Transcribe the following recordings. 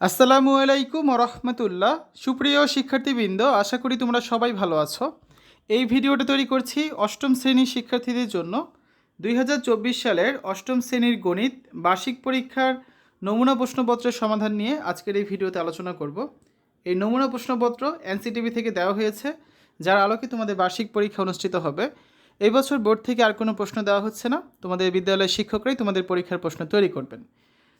আসসালামু আলাইকুম রহমতুল্লাহ। সুপ্রিয় শিক্ষার্থীবৃন্দ, আশা করি তোমরা সবাই ভালো আছো। এই ভিডিওটা তৈরি করছি অষ্টম শ্রেণির শিক্ষার্থীদের জন্য। দুই হাজার চব্বিশ সালের অষ্টম শ্রেণির গণিত বার্ষিক পরীক্ষার নমুনা প্রশ্নপত্রের সমাধান নিয়ে আজকের এই ভিডিওতে আলোচনা করব। এই নমুনা প্রশ্নপত্র এনসিটিভি থেকে দেওয়া হয়েছে, যার আলোকে তোমাদের বার্ষিক পরীক্ষা অনুষ্ঠিত হবে। এই বছর বোর্ড থেকে আর কোনো প্রশ্ন দেওয়া হচ্ছে না। তোমাদের বিদ্যালয়ের শিক্ষকরাই তোমাদের পরীক্ষার প্রশ্ন তৈরি করবেন।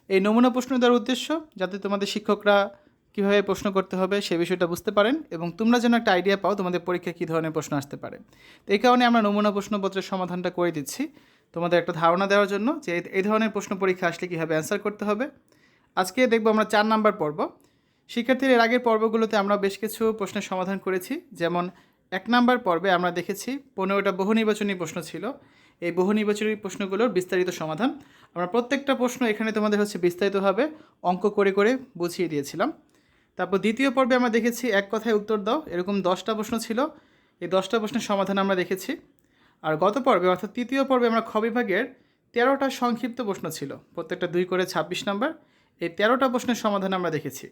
এই নমুনা প্রশ্ন দেওয়ার উদ্দেশ্য, যাতে তোমাদের শিক্ষকরা কীভাবে প্রশ্ন করতে হবে সে বিষয়টা বুঝতে পারেন এবং তোমরা যেন একটা আইডিয়া পাও তোমাদের পরীক্ষায় কী ধরনের প্রশ্ন আসতে পারে। তো এই কারণে আমরা নমুনা প্রশ্নপত্রের সমাধানটা করে দিচ্ছি। তোমাদের একটা ধারণা দেওয়ার জন্য যে এই- ধরনের প্রশ্ন পরীক্ষা আসলে কীভাবে অ্যান্সার করতে হবে। আজকে দেখব আমরা চার নাম্বার পর্ব। শিক্ষার্থীর এর আগের পর্বগুলোতে আমরা বেশ কিছু প্রশ্নের সমাধান করেছি, যেমন এক নাম্বার পর্বে আমরা দেখেছি পনেরোটা বহু নির্বাচনী প্রশ্ন ছিল। এই বহু নির্বাচনী প্রশ্নগুলোর বিস্তারিত সমাধান আমরা প্রত্যেকটা প্রশ্ন এখানে তোমাদের হচ্ছে বিস্তারিতভাবে অঙ্ক করে করে বুঝিয়ে দিয়েছিলাম। তারপর দ্বিতীয় পর্বে আমরা দেখেছি এক কথায় উত্তর দাও, এরকম দশটা প্রশ্ন ছিল। এই দশটা প্রশ্নের সমাধান আমরা দেখেছি। আর গত পর্বে অর্থাৎ তৃতীয় পর্বে আমরা খ বিভাগের তেরোটা সংক্ষিপ্ত প্রশ্ন ছিল, প্রত্যেকটা দুই করে ছাব্বিশ নাম্বার। এই তেরোটা প্রশ্নের সমাধান আমরা দেখেছি।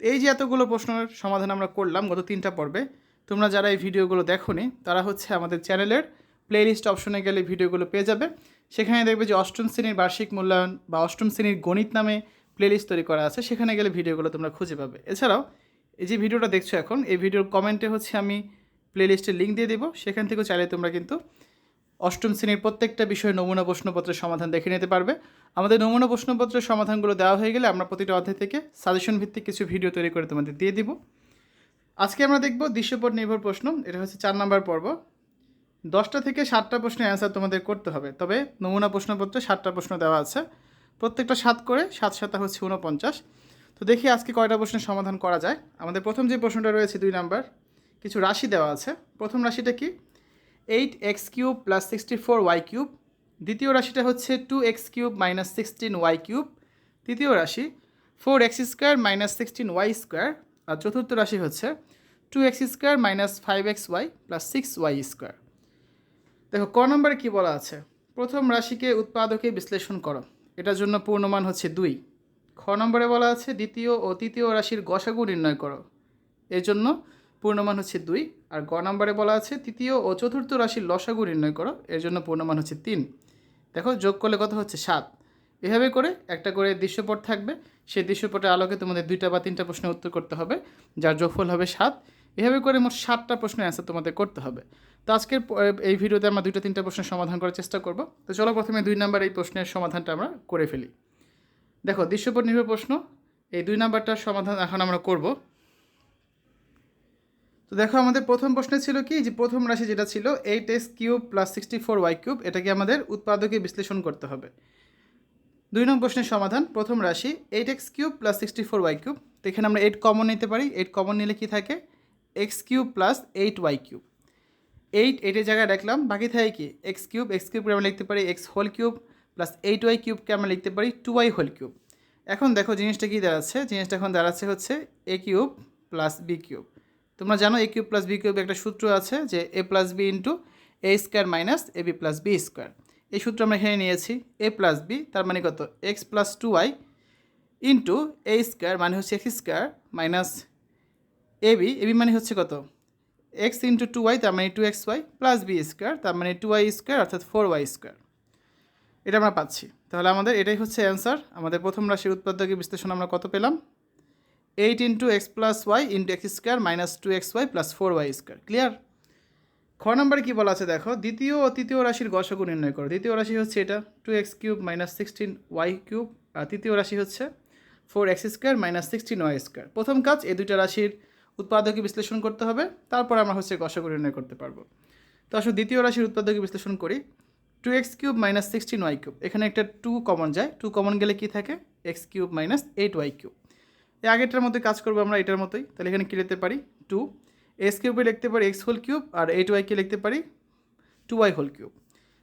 এই যে এতগুলো প্রশ্নের সমাধান আমরা করলাম গত তিনটা পর্বে তোমরা যারা এই ভিডিওগুলো দেখোনি, তারা হচ্ছে আমাদের চ্যানেলের প্লেলিস্ট অপশনে গেলে ভিডিওগুলো পেয়ে যাবে। সেখানে দেখবে যে অষ্টম শ্রেণির বার্ষিক মূল্যায়ন বা অষ্টম শ্রেণির গণিত নামে প্লেলিস্ট তৈরি করা আছে। সেখানে গেলে ভিডিওগুলো তোমরা খুঁজে পাবে। এছাড়াও, এই যে ভিডিওটা দেখছ এখন, এই ভিডিওর কমেন্টে হচ্ছে আমি প্লেলিস্টের লিঙ্ক দিয়ে দেবো। সেখান থেকেও চাইলে তোমরা কিন্তু অষ্টম শ্রেণির প্রত্যেকটা বিষয়ে নমুনা প্রশ্নপত্রের সমাধান দেখে নিতে পারবে। আমাদের নমুনা প্রশ্নপত্রের সমাধানগুলো দেওয়া হয়ে গেলে আমরা প্রতিটা অধ্যায় থেকে সাজেশন ভিত্তিক কিছু ভিডিও তৈরি করে তোমাদের দিয়ে দিব। আজকে আমরা দেখব দৃশ্যপট নির্ভর প্রশ্ন, এটা হচ্ছে চার নাম্বার পর্ব। দশটা থেকে সাতটা প্রশ্নের অ্যান্সার তোমাদের করতে হবে, তবে নমুনা প্রশ্নপত্রে সাতটা প্রশ্ন দেওয়া আছে। প্রত্যেকটা সাত করে, সাত সাতা হচ্ছে উনপঞ্চাশ তো দেখি আজকে কয়টা প্রশ্নের সমাধান করা যায়। আমাদের প্রথম যে প্রশ্নটা রয়েছে দুই নাম্বার, কিছু রাশি দেওয়া আছে। প্রথম রাশিটা কি? Eight x cube plus sixty four y cube দ্বিতীয় রাশিটা হচ্ছে two x cube minus sixteen y cube তৃতীয় রাশি four x square minus sixteen y square আর চতুর্থ রাশি হচ্ছে two x square minus five x y plus six y square দেখো, ক নম্বরে কী বলা আছে? প্রথম রাশিকে উৎপাদকে বিশ্লেষণ করো। এটার জন্য পূর্ণমান হচ্ছে দুই। খ নম্বরে বলা আছে, দ্বিতীয় ও তৃতীয় রাশির গসাগু নির্ণয় করো। এর জন্য পূর্ণমান হচ্ছে দুই। আর গ নম্বরে বলা আছে, তৃতীয় ও চতুর্থ রাশির লসাগু নির্ণয় করো। এর জন্য পূর্ণমান হচ্ছে তিন। দেখো, যোগ করলে কত হচ্ছে? সাত। এভাবে করে একটা করে দৃশ্যপট থাকবে। সেই দৃশ্যপটের আলোকে তোমাদের দুইটা বা তিনটা প্রশ্নের উত্তর করতে হবে, যার যোগফল হবে সাত। এভাবে করে মোট সাতটা প্রশ্নের অ্যান্সার তোমাদের করতে হবে। তো আজকের এই ভিডিওতে আমরা দুইটা তিনটা প্রশ্নের সমাধান করার চেষ্টা করব। তো চলো প্রথমে দুই নাম্বার এই প্রশ্নের সমাধানটা আমরা করে ফেলি। দেখো, দৃশ্যপট নির্ভর প্রশ্ন। এই দুই নাম্বারটার সমাধান এখন আমরা করব। তো দেখো, আমাদের প্রথম প্রশ্ন ছিল কি? যে প্রথম রাশি যেটা ছিল eight x cube plus sixty four y cube এটাকে আমাদের উৎপাদকে বিশ্লেষণ করতে হবে। দুই নং প্রশ্নের সমাধান, প্রথম রাশি eight x cube plus sixty four y cube তো এখানে আমরা এইট কমন নিতে পারি এইট কমন নিলে কি থাকে? X cube plus eight y cube eight এইটের জায়গায় রাখলাম, বাকি থাকে কি? এক্স কিউব এক্স কিউবকে আমরা লিখতে পারি x whole cube plus eight y কিউবকে আমরা লিখতে পারি টু ওয়াই হোল কিউব এখন দেখো জিনিসটা কি দাঁড়াচ্ছে? জিনিসটা এখন দাঁড়াচ্ছে হচ্ছে a cube plus b cube তোমরা জানো a cube plus b cube একটা সূত্র আছে যে a plus b into a square minus a b plus b square এই সূত্র আমরা এখানে নিয়েছি এ প্লাস বি তার মানে কত? X plus two y into a square মানে হচ্ছে x square minus a b a b মানে হচ্ছে কত? এক্স ইন্টু টু ওয়াই তার মানে two x y plus b square তার মানে টু ওয়াই স্কোয়ার অর্থাৎ ফোর ওয়াই স্কোয়ার এটা আমরা পাচ্ছি। তাহলে আমাদের এটাই হচ্ছে অ্যান্সার আমাদের প্রথম রাশির উৎপাদকে বিশ্লেষণ আমরা কত পেলাম? Eight into x plus y into x square minus two x y plus four y square clear খ নম্বরে কী বলা আছে দেখো? দ্বিতীয় ও তৃতীয় রাশির গসগু নির্ণয় করো। দ্বিতীয় রাশি হচ্ছে এটা two x cube minus sixteen y cube আর তৃতীয় রাশি হচ্ছে four x square minus sixteen y square প্রথম কাজ, এই দুইটা রাশির উৎপাদকে বিশ্লেষণ করতে হবে, তারপর আমরা হচ্ছে গসগু নির্ণয় করতে পারব। তো আসলে দ্বিতীয় রাশির উৎপাদকে বিশ্লেষণ করি। Two x cube minus sixteen y cube এখানে একটা টু কমন যায়। টু কমন গেলে কি থাকে? X cube minus eight y cube এই আগেরটার মধ্যে কাজ করব আমরা, এটার মতোই। তাহলে এখানে কী লিখতে পারি? টু এক্স কিউবে লিখতে পারি এক্স হোল কিউব আর এইট ওয়াইকে লিখতে পারি টু ওয়াই হোল কিউব।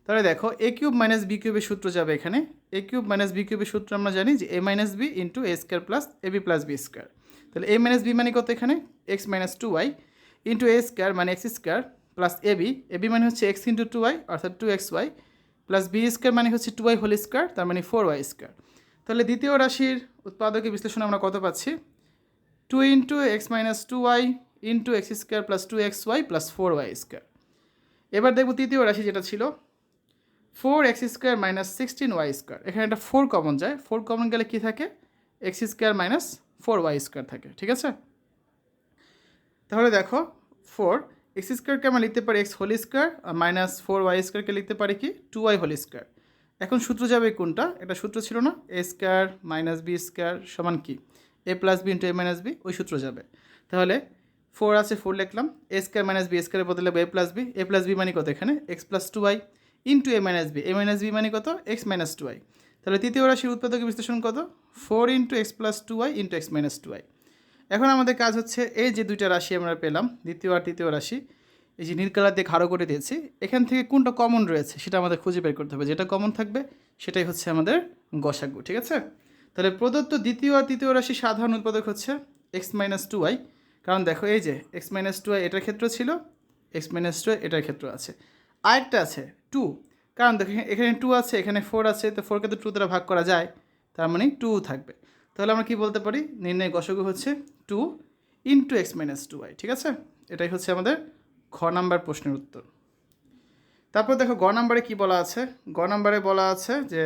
তাহলে দেখো, এ কিউব মাইনাস বি কিউবের সূত্র যাবে এখানে। এ কিউব মাইনাস বি কিউবের সূত্র আমরা জানি যে a minus b into a square plus a b plus b square. তাহলে এ মাইনাস বি মানে কত এখানে? X minus two y into a square মানে x square plus a b. A b মানে হচ্ছে এক্স ইন্টু টু ওয়াই অর্থাৎ two x y plus b square মানে হচ্ছে টু ওয়াই হোল স্কোয়ার, তার মানে ফোর ওয়াই স্কোয়ার। তাহলে দ্বিতীয় রাশির উৎপাদকের বিশ্লেষণ আমরা কত পাচ্ছি? Two into x minus two y into x square plus two x y plus four y square এবার দেখব তৃতীয় রাশি যেটা ছিল। Four x square minus sixteen y square এখানে একটা ফোর কমন যায়। ফোর কমন গেলে কী থাকে? X square minus four y square থাকে। ঠিক আছে? তাহলে দেখো ফোর এক্স স্কোয়ারকে আমরা লিখতে পারি এক্স হোল স্কোয়ার আর মাইনাস ফোর ওয়াই স্কোয়ারকে লিখতে পারি কি? টু ওয়াই হোল স্কোয়ার এখন সূত্র যাবে কোনটা? এটা সূত্র ছিল না। A square minus b square সমান কি? A plus b into a minus b ওই সূত্র যাবে। তাহলে ফোর আছে ফোর লিখলাম। এ স্কোয়ার মাইনাস বি স্কোয়ারের বদলে a plus b a plus b মানে কত এখানে? X plus two y into a minus b a minus b মানে কত? এক্স মাইনাস টু ওয়াই তাহলে তৃতীয় রাশির উৎপাদকের বিশ্লেষণ কত? Four into x plus two y into x minus two y এখন আমাদের কাজ হচ্ছে এই যে দুইটা রাশি আমরা পেলাম, দ্বিতীয় আর তৃতীয় রাশি, এই যে নীল কালার দিয়ে খাড়ো করে দিয়েছি, এখান থেকে কোনটা কমন রয়েছে সেটা আমাদের খুঁজে বের করতে হবে। যেটা কমন থাকবে সেটাই হচ্ছে আমাদের গসাগু, ঠিক আছে? তাহলে প্রদত্ত দ্বিতীয় আর তৃতীয় রাশি সাধারণ উৎপাদক হচ্ছে এক্স মাইনাস টু ওয়াই কারণ দেখো এই যে এক্স মাইনাস টু এটার ক্ষেত্র ছিল এক্স মাইনাস টু এটার ক্ষেত্র আছে। আরেকটা আছে টু কারণ দেখো এখানে টু আছে, এখানে ফোর আছে, তো ফোরকে তো টু দ্বারা ভাগ করা যায়, তার মানে টু থাকবে। তাহলে আমরা কি বলতে পারি? নির্ণয় গসগু হচ্ছে two into x minus two y ঠিক আছে? এটাই হচ্ছে আমাদের খ নাম্বার প্রশ্নের উত্তর। তারপর দেখো গ নাম্বারে কি বলা আছে? গ নাম্বারে বলা আছে যে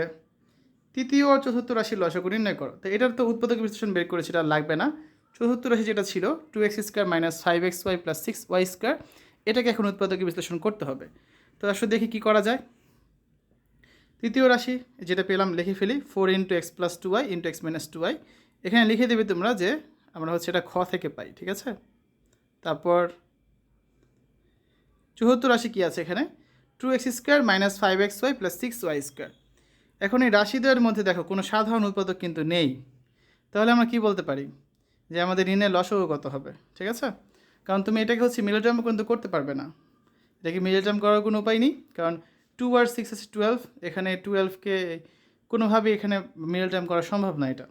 তৃতীয় ও চতুর্থ রাশির লসগু নির্ণয় করো। তো এটার তো উৎপাদক বিশ্লেষণ বের করেছে, এটা লাগবে না। চতুর্থ রাশি যেটা ছিল two x square minus five x y plus six y square এটাকে এখন উৎপাদকে বিশ্লেষণ করতে হবে। তো আসলে দেখি কী করা যায়। তৃতীয় রাশি, যেটা পেলাম, লিখে ফেলি four into x plus two y into x minus two y এখানে লিখে দেবে তোমরা যে, আমরা হচ্ছে এটা খ থেকে পাই, ঠিক আছে? তারপর চুহত্তর রাশি কী আছে এখানে? Two x square minus five x y plus six y square এখন এই রাশিদের মধ্যে দেখো, কোনো সাধারণ উৎপাদক কিন্তু নেই। তাহলে আমরা কি বলতে পারি? যে আমাদের ঋণের লসও কত হবে, ঠিক আছে? কারণ তুমি এটাকে হচ্ছে মিলোটার্ম কিন্তু করতে পারবে না। এটাকে মিলোটার্ম করার কোনো উপায় নেই, কারণ টু আর সিক্স আছে টুয়েলভ এখানে টুয়েলভকে কোনোভাবেই এখানে মিডল টাইম করা সম্ভব না এটা।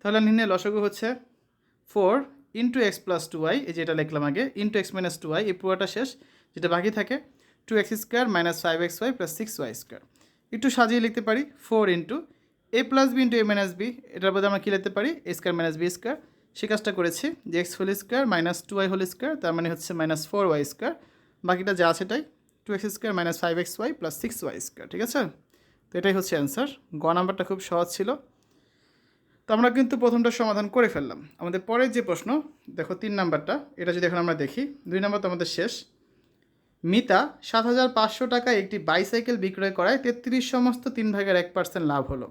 তাহলে নির্ণয় লসগু হচ্ছে four into x plus two y এই যেটা লিখলাম আগে into x minus two y এই পুরোটা শেষ, যেটা বাকি থাকে two x square minus five x y plus six y square একটু সাজিয়ে লিখতে পারি four into a plus b into a minus b এটার মধ্যে আমরা কী লিখতে পারি? A square minus b square সে কাজটা করেছি, যে x whole square minus two y whole square তার মানে হচ্ছে মাইনাস ফোর ওয়াই স্কোয়ার বাকিটা যা আছে এটাই। Two x square minus five x y plus six y square ঠিক আছে? তো এটাই হচ্ছে অ্যান্সার গ নাম্বারটা খুব সহজ ছিল। তো আমরা কিন্তু প্রথমটা সমাধান করে ফেললাম। আমাদের পরের যে প্রশ্ন, দেখো তিন নাম্বারটা, এটা যদি এখন আমরা দেখি, দুই নাম্বার তো আমাদের শেষ। মিতা, সাত হাজার পাঁচশো টাকায় একটি বাইসাইকেল বিক্রয় করায় তেত্রিশ সমস্ত তিন ভাগের এক পার্সেন্ট লাভ হলো।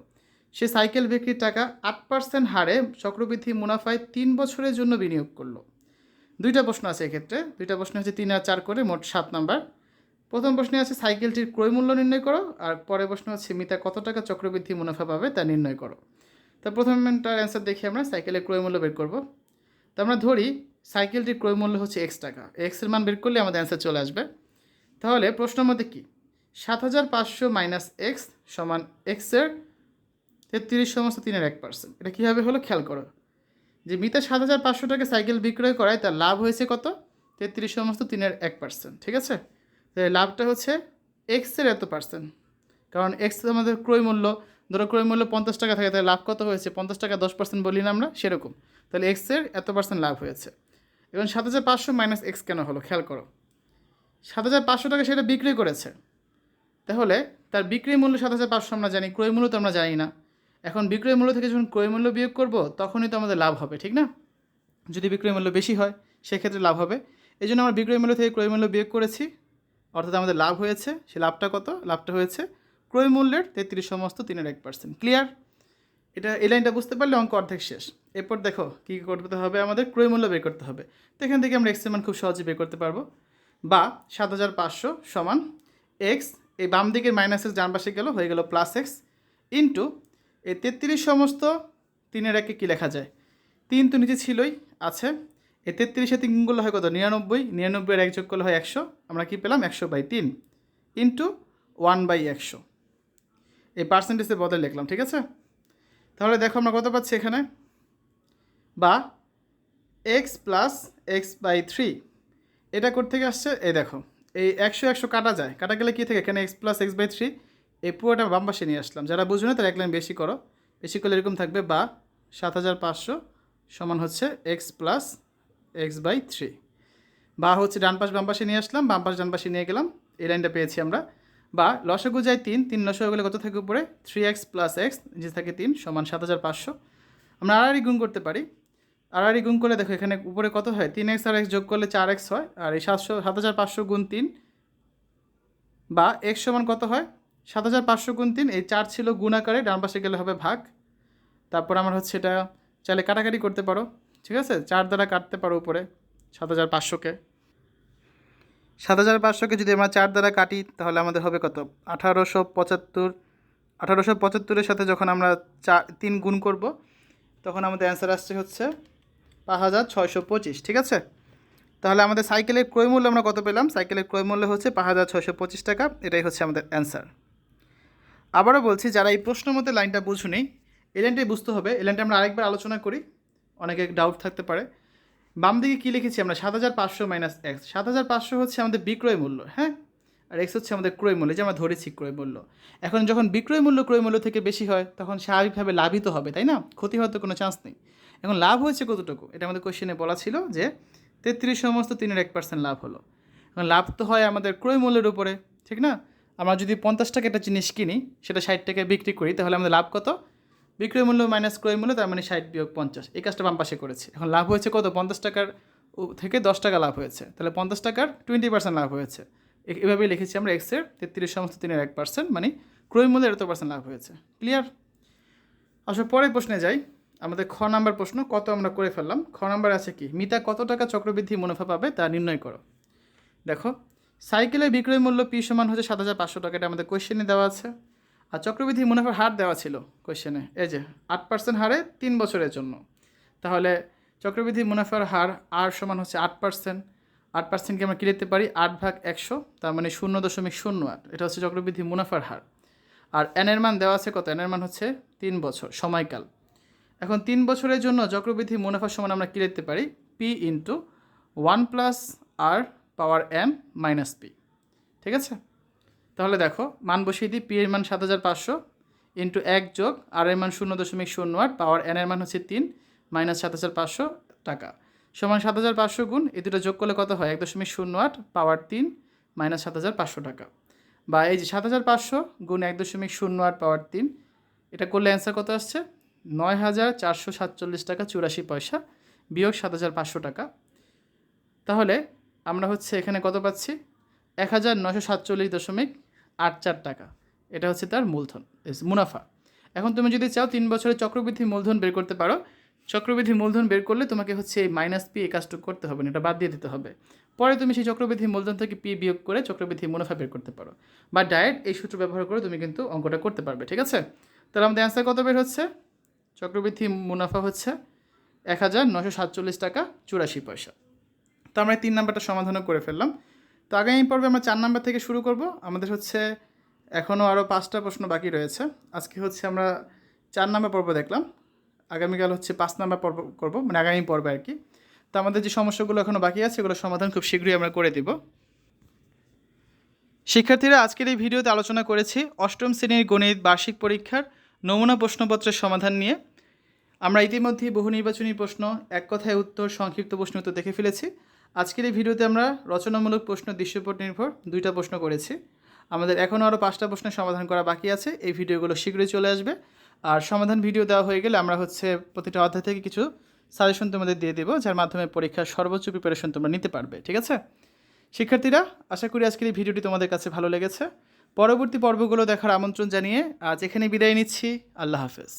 সে সাইকেল বিক্রির টাকা আট পার্সেন্ট হারে চক্রবৃদ্ধি মুনাফায় তিন বছরের জন্য বিনিয়োগ করল। দুইটা প্রশ্ন আছে এক্ষেত্রে। দুইটা প্রশ্ন হচ্ছে তিন আর চার করে, মোট সাত নাম্বার। প্রথম প্রশ্নে আছে, সাইকেলটির ক্রয় মূল্য নির্ণয় করো, আর পরের প্রশ্ন হচ্ছে, মিতা কত টাকা চক্রবৃদ্ধি মুনাফা পাবে তা নির্ণয় করো। তো প্রথমটার অ্যান্সার দেখি আমরা, সাইকেলের ক্রয় মূল্য বের করব। তো আমরা ধরি, সাইকেলটির ক্রয় মূল্য হচ্ছে এক্স টাকা। এক্সের মান বের করলে আমাদের অ্যান্সার চলে আসবে। তাহলে প্রশ্নের মধ্যে কি? সাত হাজার পাঁচশো মাইনাস এক্স সমান এক্সের তেত্রিশ সমস্ত তিনের এক পার্সেন্ট এটা কীভাবে হলো? খেয়াল করো। যে মিতা সাত হাজার পাঁচশো টাকা সাইকেল বিক্রয় করায়, তার লাভ হয়েছে কত? তেত্রিশ সমস্ত তিনের এক পার্সেন্ট ঠিক আছে? লাভটা হচ্ছে এক্সের এত পার্সেন্ট কারণ এক্স আমাদের ক্রয় মূল্য, ধরো ক্রয় মূল্য পঞ্চাশ টাকা থাকে, তাহলে লাভ কত হয়েছে? পঞ্চাশ টাকা দশ পার্সেন্ট বলি না আমরা, সেরকম। তাহলে এক্সের এত পার্সেন্ট লাভ হয়েছে। এবং সাত হাজার পাঁচশো মাইনাস এক্স কেন হলো? খেয়াল করো। সাত হাজার পাঁচশো টাকা সেটা বিক্রি করেছে। তাহলে তার বিক্রি মূল্য সাত হাজার পাঁচশো আমরা জানি, ক্রয় মূল্য তো আমরা জানি না। এখন বিক্রয় মূল্য থেকে যখন ক্রয় মূল্য বিয়োগ করব, তখনই তো আমাদের লাভ হবে, ঠিক না? যদি বিক্রয় মূল্য বেশি হয়, সেক্ষেত্রে লাভ হবে। এই জন্য আমরা বিক্রয় মূল্য থেকে ক্রয় মূল্য বিয়োগ করেছি। অর্থাৎ আমাদের লাভ হয়েছে, সে লাভটা কত? লাভটা হয়েছে ক্রয় মূল্যের তেত্রিশ সমস্ত তিনের এক পার্সেন্ট ক্লিয়ার এটা, এই লাইনটা বুঝতে পারলে অঙ্ক অর্ধেক শেষ। এরপর দেখো, কী করতে হবে? আমাদের ক্রয় মূল্য বের করতে হবে। তো এখান থেকে আমরা এক্সের মান খুব সহজে বের করতে পারব। বা সাত হাজার পাঁচশো সমান এক্স এই বাম দিকের মাইনাস এক্স ডান পাশে গেল, হয়ে গেল প্লাস এক্স ইন্টু এই তেত্রিশ সমস্ত তিনের একে কী লেখা যায়? তিন তো নিচে ছিলই, আছে। এই তেত্রিশে তিন গুণ করলে হয় কত? নিরানব্বই। নিরানব্বইয়ের এক যোগ করলে হয় একশো। আমরা কি পেলাম? একশো বাই তিন ইন্টু ওয়ান বাই একশো। এই পার্সেন্টেজের বদলে লিখলাম, ঠিক আছে? তাহলে দেখো আমরা কত পাচ্ছি এখানে? বা x plus x by three. এটা করতে থেকে আসছে? এই দেখো। এই একশো একশো কাটা যায়। কাটা গেলে কী থাকে? এখানে x plus x by three. এই পুরোটা বাম পাশে নিয়ে আসলাম। যারা বুঝবে না, তারা এক লাইন বেশি করো। বেশি করলে এরকম থাকবে বা সাত হাজার পাঁচশো সমান হচ্ছে x plus x by three বা হচ্ছে ডান পাশ বাম পাশে নিয়ে আসলাম, বাম পাশ ডান পাশে নিয়ে গেলাম। এই লাইনটা পেয়েছি আমরা। বা লসগু যায় তিন তিন লসগু গেলে কত থাকে উপরে? থ্রি এক্স প্লাস এক্স যে থাকে তিন, সমান সাত হাজার পাঁচশো। আমরা আড়াআড়ি গুণ করতে পারি। আড়াআড়ি গুণ করলে দেখো এখানে উপরে কত হয়? তিন এক্স আর এক্স যোগ করলে চার এক্স হয়। আর এই সাতশো, সাত হাজার পাঁচশো গুণ তিন, বা এক্স সমান কত হয়? সাত হাজার পাঁচশো গুণ তিন, এই চার ছিল গুণ আকারে, ডান পাশে গেলে হবে ভাগ। তারপর আমার হচ্ছে এটা চাইলে কাটাকাটি করতে পারো, ঠিক আছে? চার দ্বারা কাটতে পারো উপরে, সাত হাজার পাঁচশোকে। সাত হাজার পাঁচশোকে যদি আমরা চার দ্বারা কাটি, তাহলে আমাদের হবে কত? আঠারোশো পঁচাত্তর, আঠারোশো পঁচাত্তরের সাথে যখন আমরা চার তিন গুণ করব, তখন আমাদের অ্যান্সার আসছে হচ্ছে পাঁচ হাজার ছয়শো পঁচিশ, ঠিক আছে? তাহলে আমাদের সাইকেলের ক্রয় মূল্য আমরা কত পেলাম? সাইকেলের ক্রয় মূল্য হচ্ছে পাঁচ হাজার ছয়শো পঁচিশ টাকা, এটাই হচ্ছে আমাদের অ্যান্সার আবারও বলছি, যারা এই প্রশ্ন মতে লাইনটা বুঝুনি, এই লাইনটাই বুঝতে হবে। এই লাইনটা আমরা আরেকবার আলোচনা করি। অনেকে ডাউট থাকতে পারে। বাম দিকে কী লিখেছি আমরা? সাত হাজার পাঁচশো মাইনাস এক্স সাত হাজার পাঁচশো হচ্ছে আমাদের বিক্রয় মূল্য হ্যাঁ? আর এক্স হচ্ছে আমাদের ক্রয় মূল্য যে আমরা ধরেছি ক্রয় মূল্য। এখন যখন বিক্রয় মূল্য ক্রয় মূল্য থেকে বেশি হয়, তখন স্বাভাবিকভাবে লাভিত হবে, তাই না? ক্ষতি হওয়ার তো কোনো চান্স নেই। এখন লাভ হয়েছে কতটুকু? এটা আমাদের কোশ্চেনে বলা ছিল যে তেত্রিশ সমস্ত তিনের এক পার্সেন্ট লাভ হলো। এখন লাভ তো হয় আমাদের ক্রয় মূল্যের উপরে, ঠিক না? আমরা যদি পঞ্চাশ টাকা একটা জিনিস কিনি, সেটা ষাট টাকায় বিক্রি করি, তাহলে আমাদের লাভ কত? বিক্রয় মূল্য মাইনাস ক্রয় মূল্য, তার মানে ষাট বিয়োগ পঞ্চাশ। এই কাজটা বাম পাশে করেছে। এখন লাভ হয়েছে কত? পঞ্চাশ টাকার থেকে দশ টাকা লাভ হয়েছে। তাহলে পঞ্চাশ টাকার টোয়েন্টি পার্সেন্ট লাভ হয়েছে। এভাবেই লিখেছি আমরা এক্সের তেত্রিশ সমস্ত তিনের এক পার্সেন্ট মানে ক্রয় মূল্যের এত পার্সেন্ট লাভ হয়েছে। ক্লিয়ার আসলে পরের প্রশ্নে যাই। আমাদের খ নাম্বার প্রশ্ন, কত আমরা করে ফেললাম? খ নাম্বার আছে কি? মিতা কত টাকা চক্রবৃদ্ধি মুনাফা পাবে তা নির্ণয় করো। দেখো সাইকেলের বিক্রয় মূল্য পি সমান হচ্ছে সাত হাজার পাঁচশো টাকা, এটা আমাদের কোয়েশ্চেনে দেওয়া আছে। আর চক্রবৃদ্ধি মুনাফার হার দেওয়া ছিল কোয়েশ্চেনে এই যে আট পার্সেন্ট হারে তিন বছরের জন্য। তাহলে চক্রবৃদ্ধি মুনাফার হার আর সমান হচ্ছে আট পার্সেন্ট আট পার্সেন্টকে আমরা কী পারি? আট ভাগ একশো, তার মানে শূন্য দশমিক শূন্য আট, এটা হচ্ছে চক্রবৃদ্ধি মুনাফার হার। আর এনের মান দেওয়া আছে কত? এনের মান হচ্ছে তিন বছর, সময়কাল। এখন তিন বছরের জন্য চক্রবৃদ্ধি মুনাফার সমান আমরা কী পারি? P into one plus r power m minus p. ঠিক আছে? তাহলে দেখো, মান বসিয়ে দিই, পি এর মান সাত হাজার পাঁচশো ইন্টু এক যোগ আর এর মান শূন্য দশমিক শূন্য আট, পাওয়ার এন এর মান হচ্ছে তিন, মাইনাস সাত হাজার পাঁচশো টাকা। সমান সাত হাজার পাঁচশো গুণ, এই দুটো যোগ করলে কত হয়? এক দশমিক শূন্য আট, পাওয়ার তিন, মাইনাস সাত হাজার পাঁচশো টাকা। বা এই যে সাত হাজার পাঁচশো গুণ এক দশমিক শূন্য আট, পাওয়ার তিন, এটা করলে অ্যান্সার কত আসছে? নয় হাজার চারশো সাতচল্লিশ টাকা চুরাশি পয়সা বিয়োগ সাত হাজার পাঁচশো টাকা। তাহলে আমরা হচ্ছে এখানে কত পাচ্ছি? এক হাজার নশো সাতচল্লিশ দশমিক আট চার টাকা। এটা হচ্ছে তার মূলধন মুনাফা। এখন তুমি যদি চাও তিন বছরের চক্রবৃদ্ধি মূলধন বের করতে পারো। চক্রবৃদ্ধি মূলধন বের করলে তোমাকে হচ্ছে এই মাইনাস পি এই কাজটুকু করতে হবে না, এটা বাদ দিয়ে দিতে হবে। পরে তুমি সেই চক্রবৃদ্ধি মূলধন থেকে পি বিয়োগ করে চক্রবৃদ্ধি মুনাফা বের করতে পারো। বা ডায়েট এই সূত্র ব্যবহার করে তুমি কিন্তু অঙ্কটা করতে পারবে, ঠিক আছে? তাহলে আমাদের অ্যান্সার কত বের হচ্ছে? চক্রবৃদ্ধি মুনাফা হচ্ছে এক হাজার নশো সাতচল্লিশ টাকা চুরাশি পয়সা। তো আমরা তিন নাম্বারটা সমাধানও করে ফেললাম। তো আগামী পর্বে আমরা চার নাম্বার থেকে শুরু করব। আমাদের হচ্ছে এখনও আরও পাঁচটা প্রশ্ন বাকি রয়েছে। আজকে হচ্ছে আমরা চার নাম্বার পর্ব দেখলাম। আগামীকাল হচ্ছে পাঁচ নাম্বার পর্ব করব মানে আগামী পর্বে আর কি। তো আমাদের যে সমস্যাগুলো এখনও বাকি আছে এগুলো সমাধান খুব শীঘ্রই আমরা করে দিব। শিক্ষার্থীরা, আজকের এই ভিডিওতে আলোচনা করেছি অষ্টম শ্রেণির গণিত বার্ষিক পরীক্ষার নমুনা প্রশ্নপত্রের সমাধান নিয়ে। আমরা ইতিমধ্যেই বহু নির্বাচনী প্রশ্ন, এক কথায় উত্তর, সংক্ষিপ্ত প্রশ্ন উত্তর দেখে ফেলেছি। আজকের এই ভিডিওতে আমরা রচনামূলক প্রশ্ন দৃশ্যপট নির্ভর দুইটা প্রশ্ন করেছি। আমাদের এখনও আরও পাঁচটা প্রশ্নের সমাধান করা বাকি আছে। এই ভিডিওগুলো শীঘ্রই চলে আসবে। আর সমাধান ভিডিও দেওয়া হয়ে গেলে আমরা হচ্ছে প্রতিটা অধ্যায় থেকে কিছু সাজেশন তোমাদের দিয়ে দেবো, যার মাধ্যমে পরীক্ষার সর্বোচ্চ প্রিপারেশন তোমরা নিতে পারবে, ঠিক আছে? শিক্ষার্থীরা, আশা করি আজকের এই ভিডিওটি তোমাদের কাছে ভালো লেগেছে। পরবর্তী পর্বগুলো দেখার আমন্ত্রণ জানিয়ে আজ এখানে বিদায় নিচ্ছি। আল্লাহ হাফেজ।